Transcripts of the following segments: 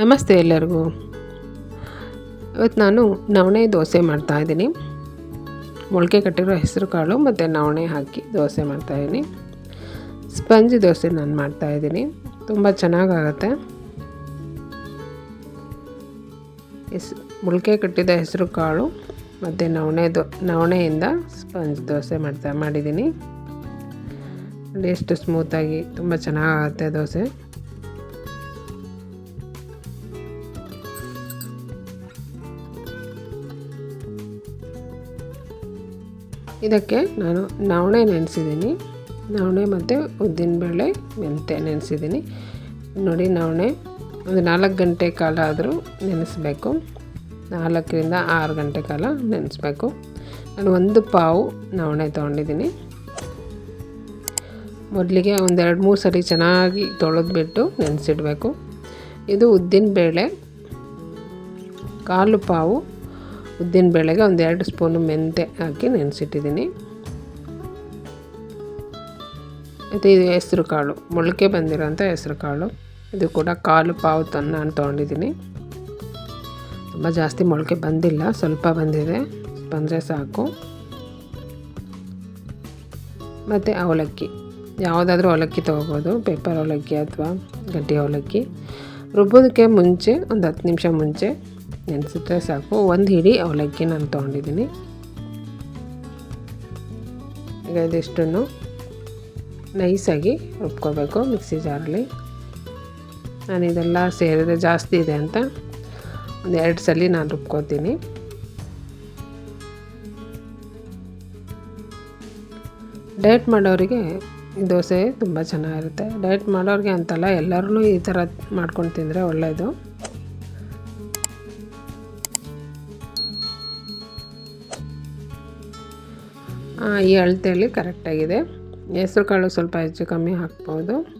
ನಮಸ್ತೆ ಎಲ್ಲರಿಗೂ. ಇವತ್ತು ನಾನು ನವಣೆ ದೋಸೆ ಮಾಡ್ತಾಯಿದ್ದೀನಿ ಮೊಳಕೆ ಕಟ್ಟಿರೋ ಹೆಸರು ಕಾಳು ಮತ್ತು ನವಣೆ ಹಾಕಿ ದೋಸೆ ಮಾಡ್ತಾಯಿದ್ದೀನಿ ಸ್ಪಂಜ್ ದೋಸೆ ನಾನು ಮಾಡ್ತಾಯಿದ್ದೀನಿ ತುಂಬ ಚೆನ್ನಾಗಾಗತ್ತೆ. ಹೆಸ್, ಮೊಳಕೆ ಕಟ್ಟಿದ ಹೆಸರು ಕಾಳು ಮತ್ತು ನವಣೆ ದೋ, ನವಣೆಯಿಂದ ಸ್ಪಂಜ್ ದೋಸೆ ಮಾಡ್ತಾ, ಮಾಡಿದ್ದೀನಿ. ಎಷ್ಟು ಸ್ಮೂತಾಗಿ, ತುಂಬ ಚೆನ್ನಾಗಾಗತ್ತೆ ದೋಸೆ. ಇದಕ್ಕೆ ನಾನು ನವಣೆ ನೆನೆಸಿದ್ದೀನಿ. ನವಣೆ ಮತ್ತು ಉದ್ದಿನಬೇಳೆ ಮೆಂತೆ ನೆನೆಸಿದ್ದೀನಿ. ನೋಡಿ ನವಣೆ, ಒಂದು ನಾಲ್ಕು ಗಂಟೆ ಕಾಲ ಆದರೂ ನೆನೆಸ್ಬೇಕು. ನಾಲ್ಕರಿಂದ ಆರು ಗಂಟೆ ಕಾಲ ನೆನೆಸ್ಬೇಕು. ನಾನು ಒಂದು ಪಾವು ನವಣೆ ತೊಗೊಂಡಿದ್ದೀನಿ. ಮೊದಲಿಗೆ ಒಂದೆರಡು ಮೂರು ಸರಿ ಚೆನ್ನಾಗಿ ತೊಳೆದ್ಬಿಟ್ಟು ನೆನೆಸಿಡಬೇಕು. ಇದು ಉದ್ದಿನಬೇಳೆ ಕಾಲು ಪಾವು ಉದ್ದಿನಬೇಳೆಗೆ ಒಂದು ಎರಡು ಸ್ಪೂನು ಮೆಂತೆ ಹಾಕಿ ನೆನೆಸಿಟ್ಟಿದ್ದೀನಿ. ಮತ್ತು ಇದು ಹೆಸ್ರು ಕಾಳು, ಮೊಳಕೆ ಬಂದಿರೋಂಥ ಹೆಸ್ರು ಕಾಳು. ಇದು ಕೂಡ ಕಾಲು ಪಾವು ತನ್ನ ನಾನು ತೊಗೊಂಡಿದ್ದೀನಿ. ತುಂಬ ಜಾಸ್ತಿ ಮೊಳಕೆ ಬಂದಿಲ್ಲ, ಸ್ವಲ್ಪ ಬಂದಿದೆ. ಬಂದರೆ ಸಾಕು. ಮತ್ತು ಅವಲಕ್ಕಿ, ಯಾವುದಾದ್ರೂ ಅವಲಕ್ಕಿ ತೊಗೋಬೋದು, ಪೇಪರ್ ಅವಲಕ್ಕಿ ಅಥವಾ ಗಟ್ಟಿ ಅವಲಕ್ಕಿ. ರುಬ್ಬೋದಕ್ಕೆ ಮುಂಚೆ ಒಂದು ಹತ್ತು ನಿಮಿಷ ಮುಂಚೆ ನೆನೆಸಿಟ್ರೆ ಸಾಕು. ಒಂದು ಹಿಡಿ ಅವಲಕ್ಕಿ ನಾನು ತೊಗೊಂಡಿದ್ದೀನಿ ಈಗ ಇದಿಷ್ಟನ್ನು ನೈಸಾಗಿ ರುಬ್ಕೋಬೇಕು ಮಿಕ್ಸಿ ಜಾರಲ್ಲಿ. ನಾನು ಇದೆಲ್ಲ ಸೇರಿದ್ರೆ ಜಾಸ್ತಿ ಇದೆ ಅಂತ ಒಂದು ಎರಡು ಸಲ ನಾನು ರುಬ್ಕೋತೀನಿ. ಡಯಟ್ ಮಾಡೋರಿಗೆ ದೋಸೆ ತುಂಬ ಚೆನ್ನಾಗಿರುತ್ತೆ. ಡಯಟ್ ಮಾಡೋರಿಗೆ ಅಂತಲ್ಲ ಎಲ್ಲರೂ ಈ ಥರ ಮಾಡ್ಕೊಂಡು ತಿಂದರೆ ಒಳ್ಳೆಯದು ಈ ಅಳತೆಯಲ್ಲಿ ಕರೆಕ್ಟಾಗಿದೆ ಹೆಸ್ರು ಕಾಳು ಸ್ವಲ್ಪ ಹೆಚ್ಚು ಕಮ್ಮಿ ಹಾಕ್ಬೋದು.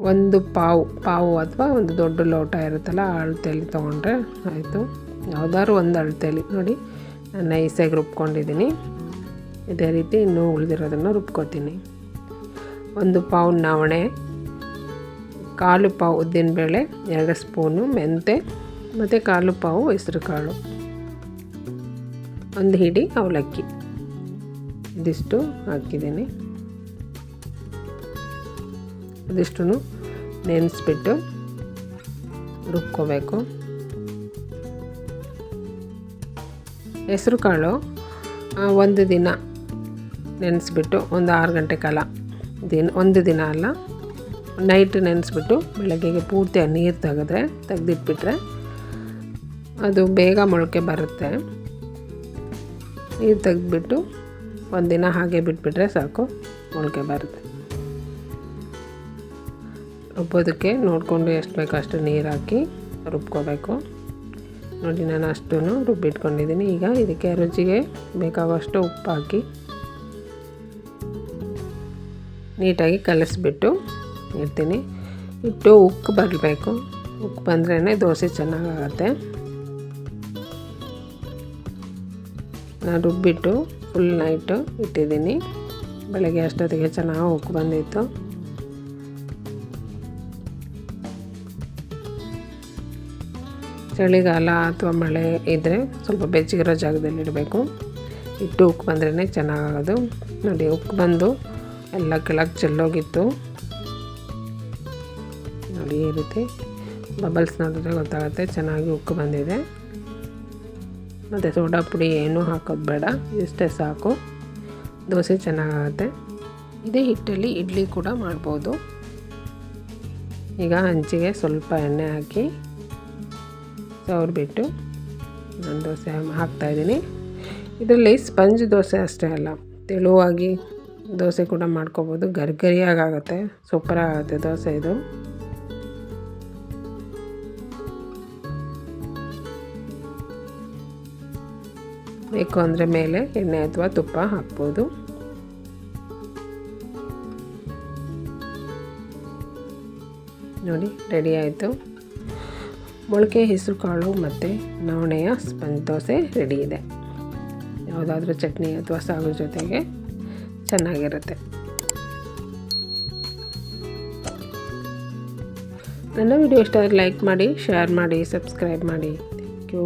ಒಂದು ಪಾವು ಪಾವು ಅಥವಾ ಒಂದು ದೊಡ್ಡ ಲೋಟ ಇರುತ್ತಲ್ಲ, ಆ ಅಳತೆಯಲ್ಲಿ ತೊಗೊಂಡ್ರೆ ಆಯಿತು. ಯಾವುದಾದ್ರು ಒಂದು ಅಳತೆಯಲ್ಲಿ, ನೋಡಿ, ನಾನು ನೈಸಾಗಿ ರುಬ್ಕೊಂಡಿದ್ದೀನಿ. ಇದೇ ರೀತಿ ಇನ್ನೂ ಉಳಿದಿರೋದನ್ನು ರುಬ್ಕೋತೀನಿ. ಒಂದು ಪಾವು ನವಣೆ, ಕಾಲು ಪಾವು ಉದ್ದಿನಬೇಳೆ, ಎರಡು ಸ್ಪೂನು ಮೆಂತೆ, ಮತ್ತು ಕಾಲು ಪಾವು ಹೆಸ್ರು ಕಾಳು. ಒಂದು ಹಿಡಿ ಅವಲಕ್ಕಿ ಇದಿಷ್ಟು ಹಾಕಿದ್ದೀನಿ. ಇದಿಷ್ಟು ನೆನೆಸ್ಬಿಟ್ಟು ರುಬ್ಕೋಬೇಕು. ಹೆಸ್ರುಕಾಳು ಒಂದು ದಿನ ನೆನೆಸ್ಬಿಟ್ಟು ಒಂದು ಆರು ಗಂಟೆ ಕಾಲ. ದಿನ, ಒಂದು ದಿನ ಅಲ್ಲ, ನೈಟ್ ನೆನೆಸ್ಬಿಟ್ಟು ಬೆಳಗ್ಗೆಗೆ ಪೂರ್ತಿ ನೀರು ತೆಗೆದ್ರೆ, ತೆಗೆದಿಟ್ಬಿಟ್ರೆ ಅದು ಬೇಗ ಮೊಳಕೆ ಬರುತ್ತೆ. ನೀರು ತೆಗೆದ್ಬಿಟ್ಟು ಒಂದಿನ ಹಾಗೆ ಬಿಟ್ಬಿಟ್ರೆ ಸಾಕು ಮೊಳಕೆ ಬರುತ್ತೆ. ರುಬ್ಬೋದಕ್ಕೆ ನೋಡಿಕೊಂಡು ಎಷ್ಟು ಬೇಕೋ ಅಷ್ಟು ನೀರು ಹಾಕಿ ರುಬ್ಕೋಬೇಕು. ನೋಡಿ, ನಾನು ಅಷ್ಟೂ ರುಬ್ಬಿಟ್ಕೊಂಡಿದ್ದೀನಿ. ಈಗ ಇದಕ್ಕೆ ರುಚಿಗೆ ಬೇಕಾಗುವಷ್ಟು ಉಪ್ಪು ಹಾಕಿ ನೀಟಾಗಿ ಕಲಸಿಬಿಟ್ಟು ಇಡ್ತೀನಿ. ಇಟ್ಟು ಉಕ್ಕು ಬರಬೇಕು. ಉಕ್ಕು ಬಂದ್ರೇ ದೋಸೆ ಚೆನ್ನಾಗಾಗತ್ತೆ. ನಾನು ರುಬ್ಬಿಟ್ಟು ಫುಲ್ ನೈಟು ಇಟ್ಟಿದ್ದೀನಿ. ಬೆಳಗ್ಗೆ ಅಷ್ಟೊತ್ತಿಗೆ ಚೆನ್ನಾಗಿ ಉಕ್ಕು ಬಂದಿತ್ತು. ಚಳಿಗಾಲ ಅಥವಾ ಮಳೆ ಇದ್ದರೆ ಸ್ವಲ್ಪ ಬೆಚ್ಚಗಿರೋ ಜಾಗದಲ್ಲಿ ಇಡಬೇಕು. ಇಟ್ಟು ಉಕ್ಕು ಬಂದ್ರೇ ಚೆನ್ನಾಗಾಗೋದು ನೋಡಿ ಉಕ್ಕು ಬಂದು ಎಲ್ಲ ಕೆಳಗೆ ಚೆಲ್ಲೋಗಿತ್ತು. ನೋಡಿ, ಈ ರೀತಿ ಬಬಲ್ಸ್ ನೋಡಿದ್ರೆ ಗೊತ್ತಾಗುತ್ತೆ, ಚೆನ್ನಾಗಿ ಉಕ್ಕು ಬಂದಿದೆ. ಮತ್ತು ಸೋಡಾ ಪುಡಿ ಏನೂ ಹಾಕೋದು ಬೇಡ, ಇಷ್ಟೇ ಸಾಕು. ದೋಸೆ ಚೆನ್ನಾಗಾಗುತ್ತೆ ಇದೇ ಹಿಟ್ಟಲ್ಲಿ ಇಡ್ಲಿ ಕೂಡ ಮಾಡ್ಬೋದು. ಈಗ ಹಂಚಿಗೆ ಸ್ವಲ್ಪ ಎಣ್ಣೆ ಹಾಕಿ ಸವರ್ಬಿಟ್ಟು ನಾನು ದೋಸೆ ಹಾಕ್ತಾಯಿದ್ದೀನಿ ಇದರಲ್ಲಿ ಸ್ಪಂಜ್ ದೋಸೆ ಅಷ್ಟೇ ಅಲ್ಲ, ತೆಳುವಾಗಿ ದೋಸೆ ಕೂಡ ಮಾಡ್ಕೋಬೋದು. ಗರಿಗರಿಯಾಗುತ್ತೆ ಸೂಪರಾಗುತ್ತೆ ದೋಸೆ ಇದು. ಬೇಕು ಅಂದರೆ ಮೇಲೆ ಎಣ್ಣೆ ಅಥವಾ ತುಪ್ಪ ಹಾಕ್ಬೋದು. ನೋಡಿ ರೆಡಿ ಆಯಿತು. ಮೊಳಕೆ, ಹೆಸರು, ಕಾಳು ಮತ್ತು ನವಣೆಯ ಸ್ಪಂಜ್ ದೋಸೆ ರೆಡಿ ಇದೆ. ಯಾವುದಾದ್ರೂ ಚಟ್ನಿ ಅಥವಾ ಸಾಗು ಜೊತೆಗೆ ಚೆನ್ನಾಗಿರುತ್ತೆ. ನನ್ನ ವಿಡಿಯೋ ಇಷ್ಟ ಲೈಕ್ ಮಾಡಿ ಶೇರ್ ಮಾಡಿ ಸಬ್ಸ್ಕ್ರೈಬ್ ಮಾಡಿ. Thank you